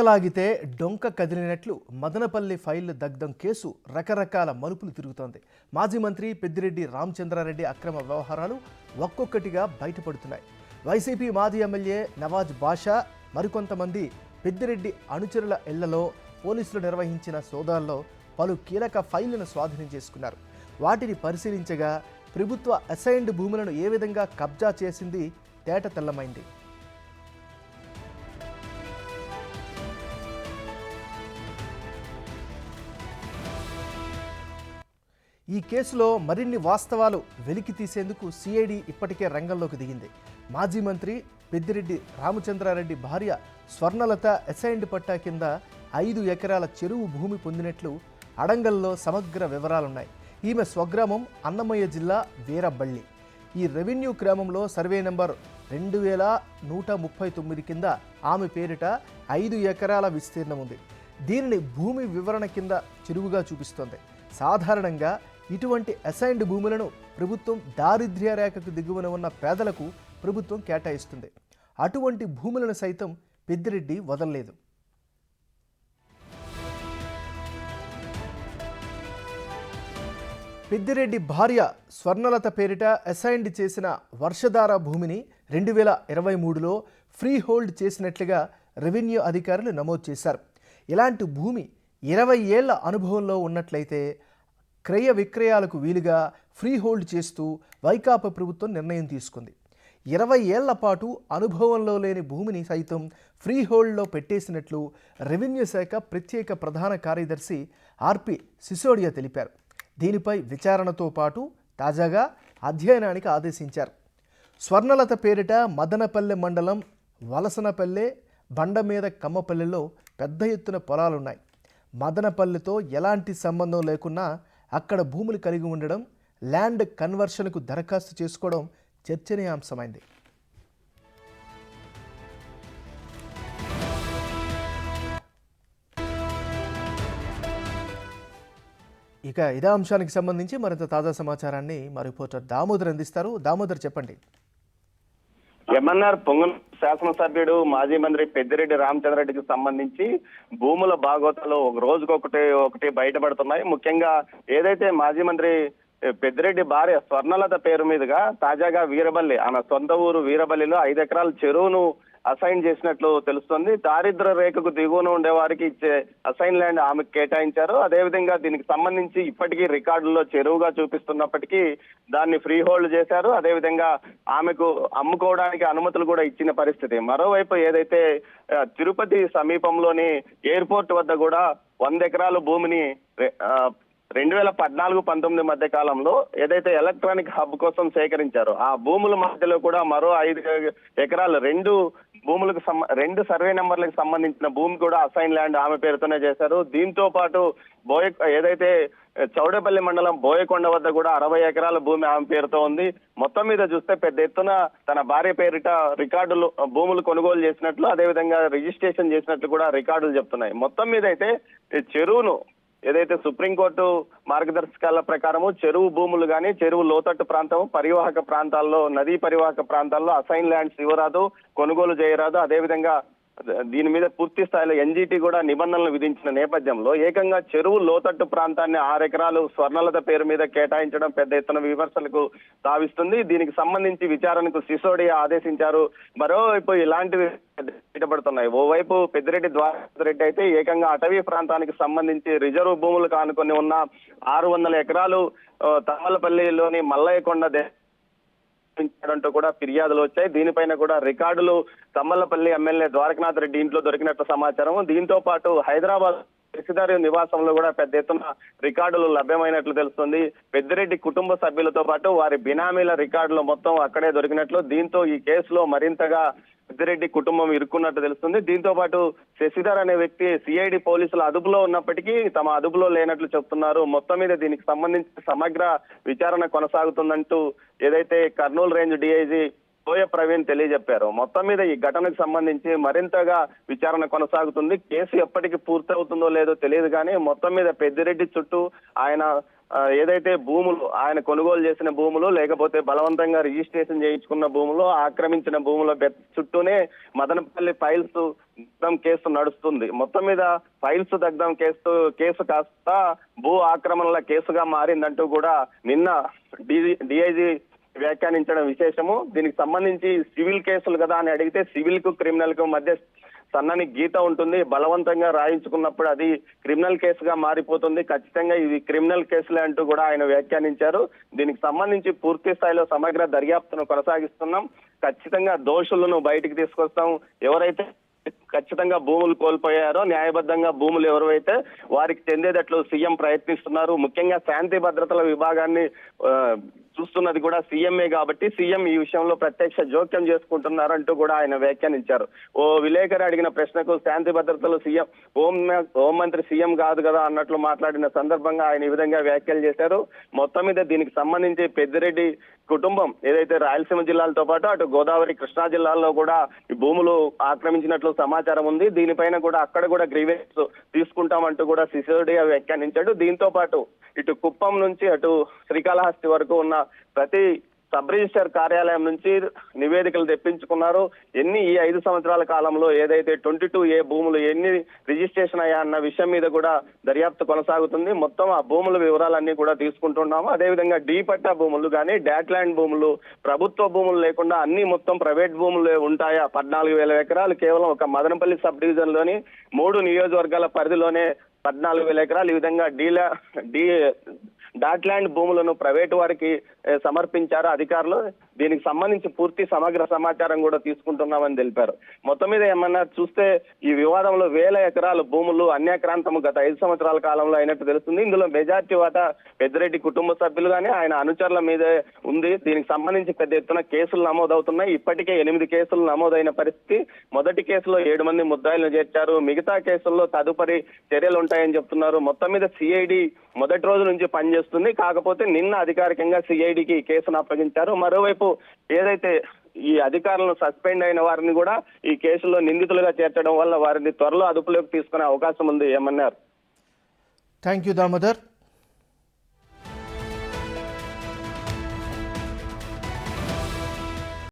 లాగితే డొంక కదిలినట్లు మదనపల్లి ఫైల్ దగ్ధం కేసు రకరకాల మలుపులు తిరుగుతోంది. మాజీ మంత్రి పెద్దిరెడ్డి రామచంద్రారెడ్డి అక్రమ వ్యవహారాలు ఒక్కొక్కటిగా బయటపడుతున్నాయి. వైసీపీ మాజీ ఎమ్మెల్యే నవాజ్ బాషా మరికొంతమంది పెద్దిరెడ్డి అనుచరుల ఇళ్ళలో పోలీసులు నిర్వహించిన సోదాల్లో పలు కీలక ఫైళ్ళను స్వాధీనం చేసుకున్నారు. వాటిని పరిశీలించగా ప్రభుత్వ అసైన్డ్ భూములను ఏ విధంగా కబ్జా చేసింది తేట తెల్లమైంది. ఈ కేసులో మరిన్ని వాస్తవాలు వెలికి తీసేందుకు సిఐడి ఇప్పటికే రంగంలోకి దిగింది. మాజీ మంత్రి పెద్దిరెడ్డి రామచంద్రారెడ్డి భార్య స్వర్ణలత అసైన్డ్ పట్టా కింద ఐదు ఎకరాల చెరువు భూమి పొందినట్లు అడంగల్లో సమగ్ర వివరాలున్నాయి. ఈమె స్వగ్రామం అన్నమయ్య జిల్లా వీరబళ్ళి ఈ రెవెన్యూ గ్రామంలో సర్వే నెంబర్ రెండు వేల నూట ముప్పై తొమ్మిది కింద ఆమె పేరిట ఐదు ఎకరాల విస్తీర్ణం ఉంది. దీనిని భూమి వివరణ కింద చెరువుగా చూపిస్తోంది. సాధారణంగా ఇటువంటి అసైన్డ్ భూములను ప్రభుత్వం దారిద్ర్య రేఖకు దిగువన ఉన్న పేదలకు ప్రభుత్వం కేటాయిస్తుంది. అటువంటి భూములను సైతం పెద్దిరెడ్డి వదలలేదు. పెద్దిరెడ్డి భార్య స్వర్ణలత పేరిట అసైన్డ్ చేసిన వర్షధార భూమిని రెండు వేల ఇరవై మూడులో ఫ్రీ హోల్డ్ చేసినట్లుగా రెవెన్యూ అధికారులు నమోదు చేశారు. ఇలాంటి భూమి ఇరవై ఏళ్ళ అనుభవంలో ఉన్నట్లయితే క్రయ విక్రయాలకు వీలుగా ఫ్రీహోల్డ్ చేస్తూ వైకాపా ప్రభుత్వం నిర్ణయం తీసుకుంది. ఇరవై ఏళ్ళ పాటు అనుభవంలో లేని భూమిని సైతం ఫ్రీ హోల్డ్లో పెట్టేసినట్లు రెవెన్యూ శాఖ ప్రత్యేక ప్రధాన కార్యదర్శి ఆర్పి సిసోడియా తెలిపారు. దీనిపై విచారణతో పాటు తాజాగా అధ్యయనానికి ఆదేశించారు. స్వర్ణలత పేరిట మదనపల్లె మండలం వలసనపల్లె బండ మీద కమ్మపల్లెలో పెద్ద ఎత్తున పొలాలున్నాయి. మదనపల్లెతో ఎలాంటి సంబంధం లేకున్నా అక్కడ భూములు కలిగి ఉండడం ల్యాండ్ కన్వర్షన్కు దరఖాస్తు చేసుకోవడం చర్చనీయాంశమైంది. ఇక ఇదే అంశానికి సంబంధించి మరింత తాజా సమాచారాన్ని మా రిపోర్టర్ దామోదర్ అందిస్తారు. దామోదర్ చెప్పండి. ఎంఎన్ఆర్ పొంగల్ శాసనసభ్యుడు మాజీ మంత్రి పెద్దిరెడ్డి రామచంద్రరెడ్డికి సంబంధించి భూముల బాగోతాలు ఒక రోజుకొకటి ఒకటి బయటపడుతున్నాయి. ముఖ్యంగా ఏదైతే మాజీ మంత్రి పెద్దిరెడ్డి భార్య స్వర్ణలత పేరు మీదుగా తాజాగా వీరబల్లి ఆమె సొంత ఊరు వీరబల్లిలో ఐదు ఎకరాల చెరువును అసైన్ చేసినట్లు తెలుస్తుంది. దారిద్ర రేఖకు దిగువన ఉండే వారికి ఇచ్చే అసైన్ ల్యాండ్ ఆమెకు కేటాయించారు. అదేవిధంగా దీనికి సంబంధించి ఇప్పటికీ రికార్డుల్లో చెరువుగా చూపిస్తున్నప్పటికీ దాన్ని ఫ్రీ హోల్డ్ చేశారు. అదేవిధంగా ఆమెకు అమ్ముకోవడానికి అనుమతులు కూడా ఇచ్చిన పరిస్థితి. మరోవైపు ఏదైతే తిరుపతి సమీపంలోని ఎయిర్పోర్ట్ వద్ద కూడా వంద ఎకరాల భూమిని రెండు వేల పద్నాలుగు పంతొమ్మిది మధ్య కాలంలో ఏదైతే ఎలక్ట్రానిక్ హబ్ కోసం సేకరించారో ఆ భూముల మధ్యలో కూడా మరో ఐదు ఎకరాలు రెండు భూములకు రెండు సర్వే నెంబర్లకు సంబంధించిన భూమి కూడా అసైన్ ల్యాండ్ ఆమె పేరుతోనే చేశారు. దీంతో పాటు బోయ ఏదైతే చౌడేపల్లి మండలం బోయకొండ వద్ద కూడా అరవై ఎకరాల భూమి ఆమె పేరుతో ఉంది. మొత్తం మీద చూస్తే పెద్ద ఎత్తున తన భార్య పేరిట రికార్డులు భూములు కొనుగోలు చేసినట్లు అదేవిధంగా రిజిస్ట్రేషన్ చేసినట్లు కూడా రికార్డులు చెప్తున్నాయి. మొత్తం మీద అయితే చెరువును ఏదైతే సుప్రీంకోర్టు మార్గదర్శకాల ప్రకారము చెరువు భూములు కానీ చెరువు లోతట్టు ప్రాంతం పరివాహక ప్రాంతాల్లో నదీ పరివాహక ప్రాంతాల్లో అసైన్ ల్యాండ్స్ ఇవ్వరాదు కొనుగోలు చేయరాదు. అదేవిధంగా దీని మీద పూర్తి స్థాయిలో ఎన్జీటీ కూడా నిబంధనలు విధించిన నేపథ్యంలో ఏకంగా చెరువు లోతట్టు ప్రాంతాన్ని ఆరు ఎకరాలు స్వర్ణలత పేరు మీద కేటాయించడం పెద్ద ఎత్తున విమర్శలకు తావిస్తుంది దీనికి సంబంధించి విచారణకు సిసోడియా ఆదేశించారు. మరోవైపు ఇలాంటివి బయటపడుతున్నాయి. ఓవైపు పెద్దిరెడ్డి ద్వారెడ్డి అయితే ఏకంగా అటవీ ప్రాంతానికి సంబంధించి రిజర్వ్ భూములు కానుకొని ఉన్న ఆరు వందల ఎకరాలు తమలపల్లిలోని తమ్మలపల్లిలోని మల్లయ్యకొండ అంటూ కూడా ఫిర్యాదులు వచ్చాయి. దీనిపైన కూడా రికార్డులు తమ్మలపల్లి ఎమ్మెల్యే ద్వారకనాథ్ రెడ్డి ఇంట్లో దొరికినట్టు సమాచారం. దీంతో పాటు హైదరాబాద్ శశిధర్ నివాసంలో కూడా పెద్ద ఎత్తున రికార్డులు లభ్యమైనట్లు తెలుస్తుంది. పెద్దిరెడ్డి కుటుంబ సభ్యులతో పాటు వారి బినామీల రికార్డులు మొత్తం అక్కడే దొరికినట్లు. దీంతో ఈ కేసులో మరింతగా పెద్దిరెడ్డి కుటుంబం ఇరుక్కున్నట్టు తెలుస్తుంది. దీంతో పాటు శశిధర్ అనే వ్యక్తి సిఐడి పోలీసుల అదుపులో ఉన్నప్పటికీ తమ అదుపులో లేనట్లు చెప్తున్నారు. మొత్తం మీద దీనికి సంబంధించి సమగ్ర విచారణ కొనసాగుతుందంటూ ఏదైతే కర్నూలు రేంజ్ డిఐజీ బోయ ప్రవీణ్ తెలియజెప్పారు. మొత్తం మీద ఈ ఘటనకు సంబంధించి మరింతగా విచారణ కొనసాగుతుంది. కేసు ఎప్పటికి పూర్తవుతుందో లేదో తెలియదు కానీ మొత్తం మీద పెద్దిరెడ్డి చుట్టూ ఆయన ఏదైతే భూములు ఆయన కొనుగోలు చేసిన భూములు లేకపోతే బలవంతంగా రిజిస్ట్రేషన్ చేయించుకున్న భూములు ఆక్రమించిన భూముల చుట్టూనే మదనపల్లి ఫైల్స్ దగ్ధం కేసు నడుస్తుంది. మొత్తం మీద ఫైల్స్ దగ్ధం కేసు కేసు కాస్త భూ ఆక్రమణల కేసుగా మారిందంటూ కూడా నిన్న డిఐజీ వ్యాఖ్యానించడం విశేషము. దీనికి సంబంధించి సివిల్ కేసులు కదా అని అడిగితే సివిల్కు క్రిమినల్కు మధ్య సన్నని గీత ఉంటుంది. బలవంతంగా రాయించుకున్నప్పుడు అది క్రిమినల్ కేసుగా మారిపోతుంది. ఖచ్చితంగా ఇది క్రిమినల్ కేసులే అంటూ కూడా ఆయన వ్యాఖ్యానించారు. దీనికి సంబంధించి పూర్తి స్థాయిలో సమగ్ర దర్యాప్తును కొనసాగిస్తున్నాం. ఖచ్చితంగా దోషులను బయటికి తీసుకొస్తాం. ఎవరైతే ఖచ్చితంగా భూములు కోల్పోయారో న్యాయబద్ధంగా భూములు ఎవరైతే వారికి చెందేటట్లు సీఎం ప్రయత్నిస్తున్నారు ముఖ్యంగా శాంతి భద్రతల విభాగాన్ని చూస్తున్నది కూడా సీఎంఏ కాబట్టి సీఎం ఈ విషయంలో ప్రత్యక్ష జోక్యం చేసుకుంటున్నారంటూ కూడా ఆయన వ్యాఖ్యానించారు. ఓ విలేకరి అడిగిన ప్రశ్నకు శాంతి భద్రతలు సీఎం హోం హోంమంత్రి సీఎం కాదు కదా అన్నట్లు మాట్లాడిన సందర్భంగా ఆయన ఈ విధంగా వ్యాఖ్యలు చేశారు. మొత్తం మీద దీనికి సంబంధించి పెద్దిరెడ్డి కుటుంబం ఏదైతే రాయలసీమ జిల్లాలతో పాటు అటు గోదావరి కృష్ణా జిల్లాల్లో కూడా ఈ భూములు ఆక్రమించినట్లు సమాచారం ఉంది. దీనిపైన కూడా అక్కడ కూడా గ్రీవెన్స్ తీసుకుంటామంటూ కూడా సిసోడియా వ్యాఖ్యానించాడు. దీంతో పాటు ఇటు కుప్పం నుంచి అటు శ్రీకాళహస్తి వరకు ఉన్న ప్రతి సబ్ రిజిస్టర్ కార్యాలయం నుంచి నివేదికలు తెప్పించుకున్నారు. ఎన్ని ఈ ఐదు సంవత్సరాల కాలంలో ఏదైతే ట్వంటీ టూ ఏ భూములు ఎన్ని రిజిస్ట్రేషన్ అయ్యా అన్న విషయం మీద కూడా దర్యాప్తు కొనసాగుతుంది. మొత్తం ఆ భూముల వివరాలన్నీ కూడా తీసుకుంటున్నాము. అదేవిధంగా డీ పట్టా భూములు కానీ డాట్ ల్యాండ్ భూములు ప్రభుత్వ భూములు లేకుండా అన్ని మొత్తం ప్రైవేట్ భూములు ఉంటాయా? పద్నాలుగు వేల ఎకరాలు కేవలం ఒక మదనపల్లి సబ్ డివిజన్లోని మూడు నియోజకవర్గాల పరిధిలోనే పద్నాలుగు వేల ఎకరాలు. ఈ విధంగా డీలా డీ డాట్ ల్యాండ్ భూములను ప్రైవేటు వారికి సమర్పించారు అధికారులు? దీనికి సంబంధించి పూర్తి సమగ్ర సమాచారం కూడా తీసుకుంటున్నామని తెలిపారు. మొత్తం మీద ఏమన్నా చూస్తే ఈ వివాదంలో వేల ఎకరాల భూములు అన్యాక్రాంతము గత ఐదు సంవత్సరాల కాలంలో అయినట్టు తెలుస్తుంది. ఇందులో మెజార్టీ వాటా పెద్దిరెడ్డి కుటుంబ సభ్యులుగానే ఆయన అనుచరుల మీదే ఉంది. దీనికి సంబంధించి పెద్ద ఎత్తున కేసులు నమోదవుతున్నాయి. ఇప్పటికే ఎనిమిది కేసులు నమోదైన పరిస్థితి. మొదటి కేసులో ఏడు మంది ముద్దాయిలను చేర్చారు. మిగతా కేసుల్లో తదుపరి చర్యలు ఉంటాయని చెప్తున్నారు. మొత్తం మీద సిఐడి మొదటి రోజు నుంచి పనిచేస్తుంది. కాకపోతే నిన్న అధికారికంగా సిఐడికి కేసును అప్పగించారు. మరోవైపు ఏదైతే ఈ అధికారులను సస్పెండ్ అయిన వారిని కూడా ఈ కేసులో నిందితులుగా చేర్చడం వల్ల వారిని త్వరలో అదుపులోకి తీసుకునే అవకాశం ఉంది ఏమన్నారు? Thank you Damodar